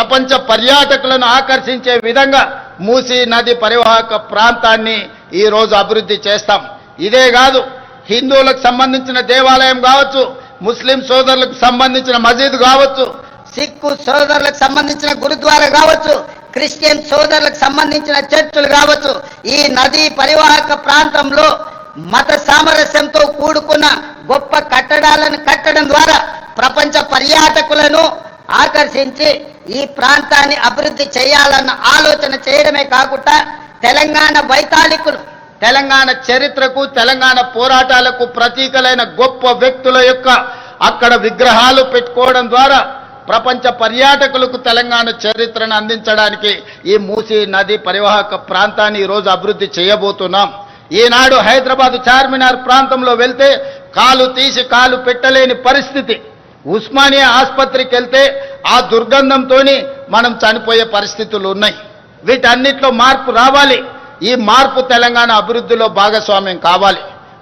ప్రపంచ పర్యాటకులను ఆకర్షించే విధంగా మూసీ నది పరివాహక ప్రాంతాన్ని ఈ రోజు అభివృద్ధి చేస్తాం. ఇదే కాదు హిందువులకు సంబంధించిన దేవాలయం కావచ్చు ముస్లిం సోదరులకు సంబంధించిన మసీదు కావచ్చు సిక్కు సోదరులకు సంబంధించిన గురుద్వారా కావచ్చు క్రిస్టియన్ సోదరులకు సంబంధించిన చర్చలు కావచ్చు ఈ నదీ పరివాహక ప్రాంతంలో మత సామరస్యంతో కూడుకున్న గొప్ప కట్టడాలను కట్టడం ద్వారా ప్రపంచ పర్యాటకులను ఆకర్షించి ఈ ప్రాంతాన్ని అభివృద్ధి చేయాలన్న ఆలోచన చేయడమే కాకుండా తెలంగాణ వైతాళికులు తెలంగాణ చరిత్రకు తెలంగాణ పోరాటాలకు ప్రతీకలైన గొప్ప వ్యక్తుల యొక్క అక్కడ విగ్రహాలు పెట్టుకోవడం ద్వారా ప్రపంచ పర్యాటకులకు తెలంగాణ చరిత్రను అందించడానికి ఈ మూసీ నది పరివాహక ప్రాంతాన్ని ఈరోజు అభివృద్ధి చేయబోతున్నాం. ఈనాడు హైదరాబాద్ చార్మినార్ ప్రాంతంలో వెళ్తే కాలు తీసి కాలు పెట్టలేని పరిస్థితి. ఉస్మానియా ఆసుపత్రికి వెళ్తే ఆ దుర్గంధంతోని మనం చనిపోయే పరిస్థితులు ఉన్నాయి. వీటన్నిటిలో మార్పు రావాలి. ఈ మార్పు తెలంగాణ అభివృద్ధిలో భాగస్వామ్యం కావాలి.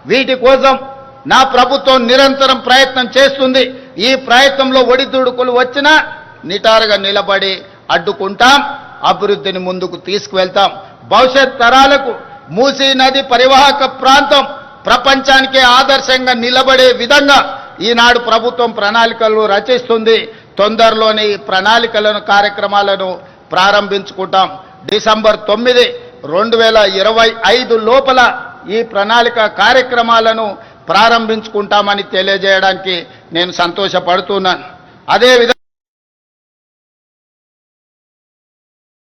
వీటి కోసం నా ప్రభుత్వం నిరంతరం ప్రయత్నం చేస్తుంది. ఈ ప్రయత్నంలో ఒడిదుడుకులు వచ్చినా నిటారుగా నిలబడి అడ్డుకుంటాం. అభివృద్ధిని ముందుకు తీసుకువెళ్తాం. భవిష్యత్ తరాలకు మూసీ నది పరివాహక ప్రాంతం ప్రపంచానికే ఆదర్శంగా నిలబడే విధంగా ఈనాడు ప్రభుత్వం ప్రణాళికలు రచిస్తుంది. తొందరలోని ప్రణాళికలను కార్యక్రమాలను ప్రారంభించుకుంటాం. డిసెంబర్ తొమ్మిది రెండు వేల ఇరవై ఐదు లోపల ఈ ప్రణాళిక కార్యక్రమాలను ప్రారంభించుకుంటామని తెలియజేయడానికి నేను సంతోషపడుతున్నాను. అదేవిధంగా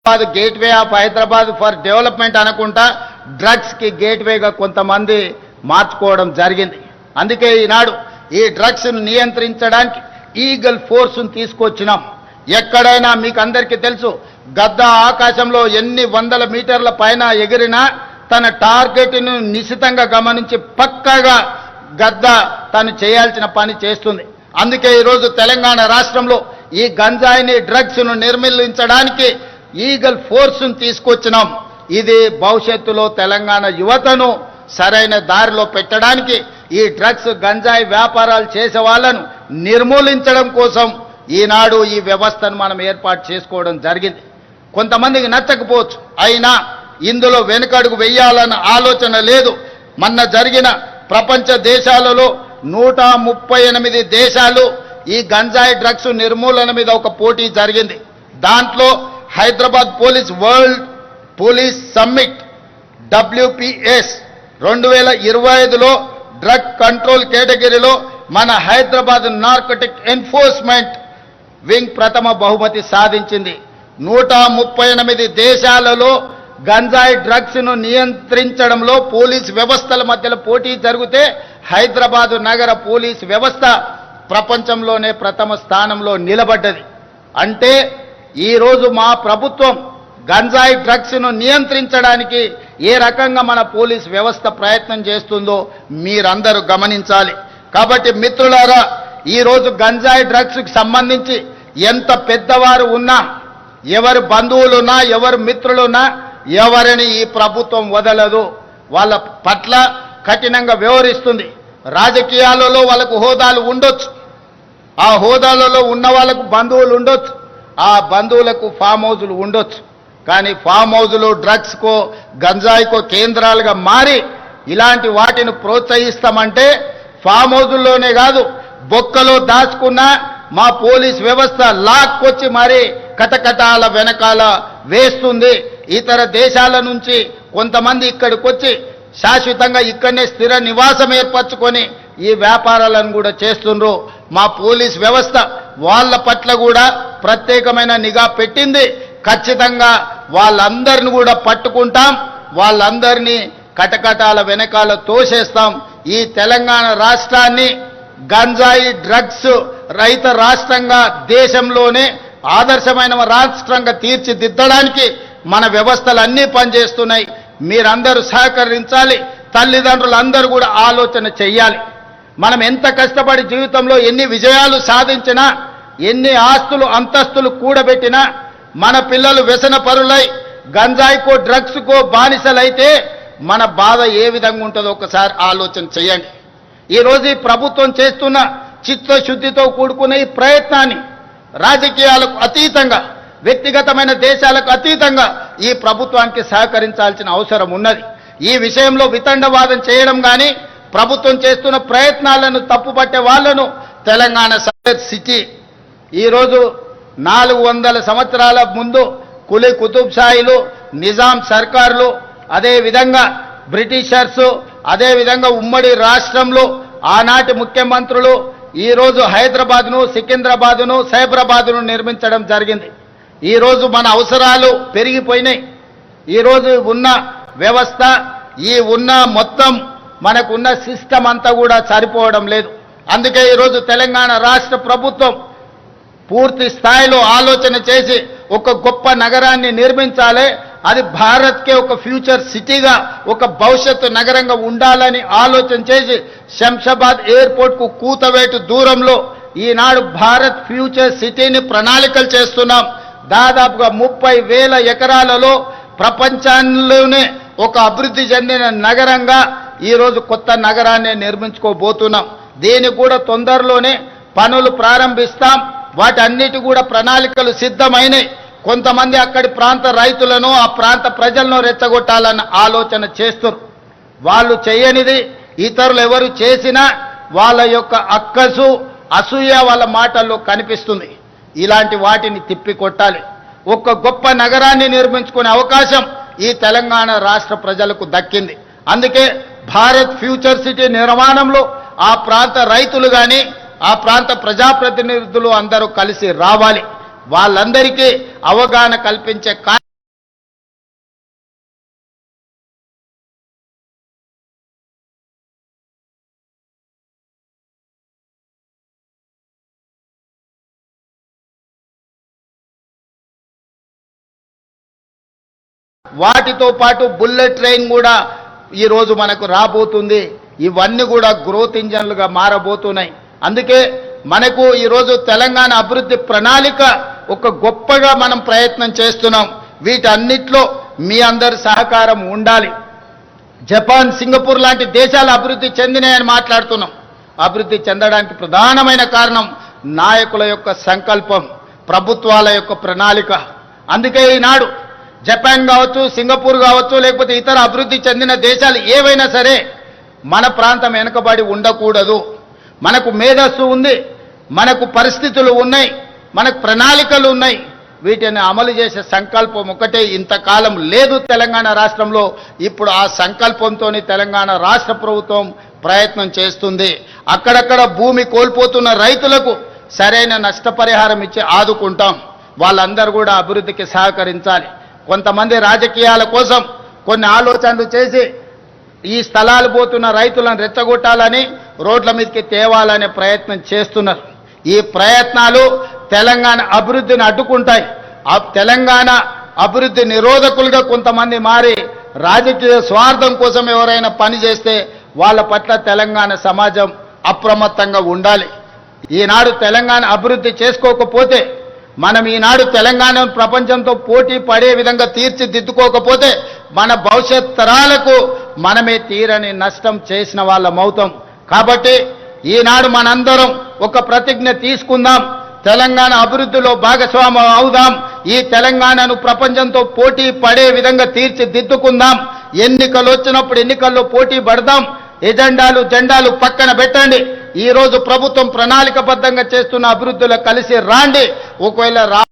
Hyderabad gateway of Hyderabad for development అనుకుంటా డ్రగ్స్కి గేట్వేగా కొంతమంది మార్చుకోవడం జరిగింది. అందుకే ఈనాడు ఈ డ్రగ్స్ను నియంత్రించడానికి ఈగల్ ఫోర్స్ను తీసుకొచ్చినాం. ఎక్కడైనా మీకు అందరికీ తెలుసు గద్ద ఆకాశంలో ఎన్ని వందల మీటర్ల పైన ఎగిరినా తన టార్గెట్ను నిశితంగా గమనించి పక్కాగా గద్ద తను చేయాల్సిన పని చేస్తుంది. అందుకే ఈరోజు తెలంగాణ రాష్ట్రంలో ఈ గంజాయిని డ్రగ్స్ను నిర్మూలించడానికి ఈగల్ ఫోర్స్ను తీసుకొచ్చినాం. ఇది భవిష్యత్తులో తెలంగాణ యువతను సరైన దారిలో పెట్టడానికి ఈ డ్రగ్స్ గంజాయి వ్యాపారాలు చేసే వాళ్ళను నిర్మూలించడం కోసం ఈనాడు ఈ వ్యవస్థను మనం ఏర్పాటు చేసుకోవడం జరిగింది. కొంతమందికి నచ్చకపోవచ్చు. అయినా ఇందులో వెనుకడుగు వెయ్యాలన్న ఆలోచన లేదు. మొన్న జరిగిన ప్రపంచ దేశాలలో నూట ముప్పై ఎనిమిది దేశాలు ఈ గంజాయి డ్రగ్స్ నిర్మూలన మీద ఒక పోటీ జరిగింది. దాంట్లో Hyderabad police world police summit WPS రెండు వేల ఇరవై ఐదులో డ్రగ్ కంట్రోల్ కేటగిరీలో మన హైదరాబాద్ నార్కటిక్ ఎన్ఫోర్స్మెంట్ వింగ్ ప్రథమ బహుమతి సాధించింది. నూట ముప్పై ఎనిమిది దేశాలలో గంజాయి డ్రగ్స్ను నియంత్రించడంలో పోలీస్ వ్యవస్థల మధ్యలో పోటీ జరిగితే హైదరాబాదు నగర పోలీస్ వ్యవస్థ ప్రపంచంలోనే ప్రథమ స్థానంలో నిలబడ్డది. అంటే ఈరోజు మా ప్రభుత్వం గంజాయి డ్రగ్స్ను నియంత్రించడానికి ఏ రకంగా మన పోలీస్ వ్యవస్థ ప్రయత్నం చేస్తుందో మీరందరూ గమనించాలి. కాబట్టి మిత్రులారా ఈరోజు గంజాయి డ్రగ్స్కి సంబంధించి ఎంత పెద్దవారు ఉన్నా ఎవరు బంధువులున్నా ఎవరు మిత్రులున్నా ఎవరిని ఈ ప్రభుత్వం వదలదు. వాళ్ళ పట్ల కఠినంగా వ్యవహరిస్తుంది. రాజకీయాలలో వాళ్ళకు హోదాలు ఉండొచ్చు. ఆ హోదాలలో ఉన్న వాళ్ళకు బంధువులు ఉండొచ్చు. ఆ బంధువులకు ఫామ్ హౌజులు ఉండొచ్చు. కానీ ఫామ్ హౌజులు డ్రగ్స్కో గంజాయికో కేంద్రాలుగా మారి ఇలాంటి వాటిని ప్రోత్సహిస్తామంటే ఫామ్ హౌజుల్లోనే కాదు బొక్కలో దాచుకున్న మా పోలీస్ వ్యవస్థ లాక్కొచ్చి మరి కటకటాల వెనకాల వేస్తుంది. ఇతర దేశాల నుంచి కొంతమంది ఇక్కడికి వచ్చి శాశ్వతంగా ఇక్కడనే స్థిర నివాసం ఏర్పరచుకొని ఈ వ్యాపారాలను కూడా చేస్తుండ్రు. మా పోలీస్ వ్యవస్థ వాళ్ళ పట్ల కూడా ప్రత్యేకమైన నిఘా పెట్టింది. ఖచ్చితంగా వాళ్ళందరిని కూడా పట్టుకుంటాం వాళ్ళందరినీ కటకటాల వెనకాల తోసేస్తాం. ఈ తెలంగాణ రాష్ట్రాన్ని గంజాయి డ్రగ్స్ రైత రాష్ట్రంగా దేశంలోనే ఆదర్శమైన రాష్ట్రంగా తీర్చిదిద్దడానికి మన వ్యవస్థలు అన్నీ పనిచేస్తున్నాయి. మీరందరూ సహకరించాలి తల్లిదండ్రులు అందరూ కూడా ఆలోచన చెయ్యాలి. మనం ఎంత కష్టపడి జీవితంలో ఎన్ని విజయాలు సాధించినా ఎన్ని ఆస్తులు అంతస్తులు కూడబెట్టినా మన పిల్లలు వ్యసన పరులై గంజాయికో డ్రగ్స్కో బానిసలైతే మన బాధ ఏ విధంగా ఉంటుందో ఒకసారి ఆలోచన చేయండి. ఈరోజు ఈ ప్రభుత్వం చేస్తున్న చిత్తశుద్ధితో కూడుకున్న ఈ ప్రయత్నాన్ని రాజకీయాలకు అతీతంగా వ్యక్తిగతమైన దేశాలకు అతీతంగా ఈ ప్రభుత్వానికి సహకరించాల్సిన అవసరం ఉన్నది. ఈ విషయంలో వితండవాదం చేయడం కానీ ప్రభుత్వం చేస్తున్న ప్రయత్నాలను తప్పుపట్టే వాళ్ళను తెలంగాణ సదర్ సిటీ ఈరోజు నాలుగు వందల సంవత్సరాల ముందు కులి కుతుబ్ షాయిలు నిజాం సర్కార్లు అదేవిధంగా బ్రిటిషర్సు అదేవిధంగా ఉమ్మడి రాష్ట్రంలో ఆనాటి ముఖ్యమంత్రులు ఈరోజు హైదరాబాద్ను సికింద్రాబాద్ను సైబరాబాద్ను నిర్మించడం జరిగింది. ఈరోజు మన అవసరాలు పెరిగిపోయినాయి. ఈ రోజు ఉన్న వ్యవస్థ ఈ ఉన్న మొత్తం మనకున్న సిస్టమ్ అంతా కూడా సరిపోవడం లేదు. అందుకే ఈరోజు తెలంగాణ రాష్ట్ర ప్రభుత్వం పూర్తి స్థాయిలో ఆలోచన చేసి ఒక గొప్ప నగరాన్ని నిర్మించాలి అది భారత్కే ఒక ఫ్యూచర్ సిటీగా ఒక భవిష్యత్తు నగరంగా ఉండాలని ఆలోచన చేసి శంషాబాద్ ఎయిర్పోర్ట్కు కూతవేటు దూరంలో ఈనాడు భారత్ ఫ్యూచర్ సిటీని ప్రణాళికలు చేస్తున్నాం. దాదాపుగా ముప్పై వేల ఎకరాలలో ప్రపంచంలోనే ఒక అభివృద్ధి చెందిన నగరంగా ఈరోజు కొత్త నగరాన్ని నిర్మించుకోబోతున్నాం. దీన్ని కూడా తొందరలోనే పనులు ప్రారంభిస్తాం. వాటన్నిటి కూడా ప్రణాళికలు సిద్ధమైనవి కొంతమంది అక్కడి ప్రాంత రైతులను ఆ ప్రాంత ప్రజలను రెచ్చగొట్టాలన్న ఆలోచన చేస్తారు. వాళ్ళు చేయనిది ఇతరులు ఎవరు చేసినా వాళ్ళ యొక్క అక్కసు అసూయ వాళ్ళ మాటల్లో కనిపిస్తుంది. ఇలాంటి వాటిని తిప్పికొట్టాలి. ఒక గొప్ప నగరాన్ని నిర్మించుకునే అవకాశం ఈ తెలంగాణ రాష్ట్ర ప్రజలకు దక్కింది. అందుకే భారత్ ఫ్యూచర్ సిటీ నిర్మాణంలో ఆ ప్రాంత రైతులు కానీ ఆ ప్రాంత ప్రజాప్రతినిధులు అందరూ కలిసి రావాలి. వాళ్ళందరికీ అవగాహన కల్పించే వాటితో పాటు బుల్లెట్ ట్రైన్ కూడా ఈ రోజు మనకు రాబోతుంది. ఇవన్నీ కూడా గ్రోత్ ఇంజన్లుగా మారబోతున్నాయి. అందుకే మనకు ఈరోజు తెలంగాణ అభివృద్ధి ప్రణాళిక ఒక గొప్పగా మనం ప్రయత్నం చేస్తున్నాం. వీటన్నిట్లో మీ అందరి సహకారం ఉండాలి. జపాన్ సింగపూర్ లాంటి దేశాలు అభివృద్ధి చెందినాయని మాట్లాడుతున్నాం. అభివృద్ధి చెందడానికి ప్రధానమైన కారణం నాయకుల యొక్క సంకల్పం ప్రభుత్వాల యొక్క ప్రణాళిక. అందుకే ఈనాడు జపాన్ కావచ్చు సింగపూర్ కావచ్చు లేకపోతే ఇతర అభివృద్ధి చెందిన దేశాలు ఏవైనా సరే మన ప్రాంతం వెనుకబడి ఉండకూడదు. మనకు మేధస్సు ఉంది మనకు పరిస్థితులు ఉన్నాయి మనకు ప్రణాళికలు ఉన్నాయి. వీటిని అమలు చేసే సంకల్పం ఒకటే ఇంతకాలం లేదు తెలంగాణ రాష్ట్రంలో. ఇప్పుడు ఆ సంకల్పంతో తెలంగాణ రాష్ట్ర ప్రభుత్వం ప్రయత్నం చేస్తుంది. అక్కడక్కడ భూమి కోల్పోతున్న రైతులకు సరైన నష్టపరిహారం ఇచ్చి ఆదుకుంటాం. వాళ్ళందరూ కూడా అభివృద్ధికి సహకరించాలి. కొంతమంది రాజకీయాల కోసం కొన్ని ఆలోచనలు చేసి ఈ స్థలాలు పోతున్న రైతులను రెచ్చగొట్టాలని రోడ్ల మీదకి తేవాలనే ప్రయత్నం చేస్తున్నారు. ఈ ప్రయత్నాలు తెలంగాణ అభివృద్ధిని అడ్డుకుంటాయి. తెలంగాణ అభివృద్ధి నిరోధకులుగా కొంతమంది మారి రాజకీయ స్వార్థం కోసం ఎవరైనా పని చేస్తే వాళ్ళ పట్ల తెలంగాణ సమాజం అప్రమత్తంగా ఉండాలి. ఈనాడు తెలంగాణ అభివృద్ధి చేసుకోకపోతే మనం ఈనాడు తెలంగాణ ప్రపంచంతో పోటీ పడే విధంగా తీర్చిదిద్దుకోకపోతే మన భవిష్యత్ తరాలకు మనమే తీరని నష్టం చేసిన వాళ్ళమవుతాం కాబట్టి ఈనాడు మనందరం ఒక ప్రతిజ్ఞ తీసుకుందాం. తెలంగాణ అభివృద్ధిలో భాగస్వామ్యం అవుదాం. ఈ తెలంగాణను ప్రపంచంతో పోటీ పడే విధంగా తీర్చిదిద్దుకుందాం. ఎన్నికలు వచ్చినప్పుడు ఎన్నికల్లో పోటీ పడదాం. ఎజెండాలు జెండాలు పక్కన పెట్టండి. ఈ రోజు ప్రభుత్వం ప్రణాళికబద్ధంగా చేస్తున్న అభివృద్ధిలో కలిసి రాండి. ఒకవేళ రా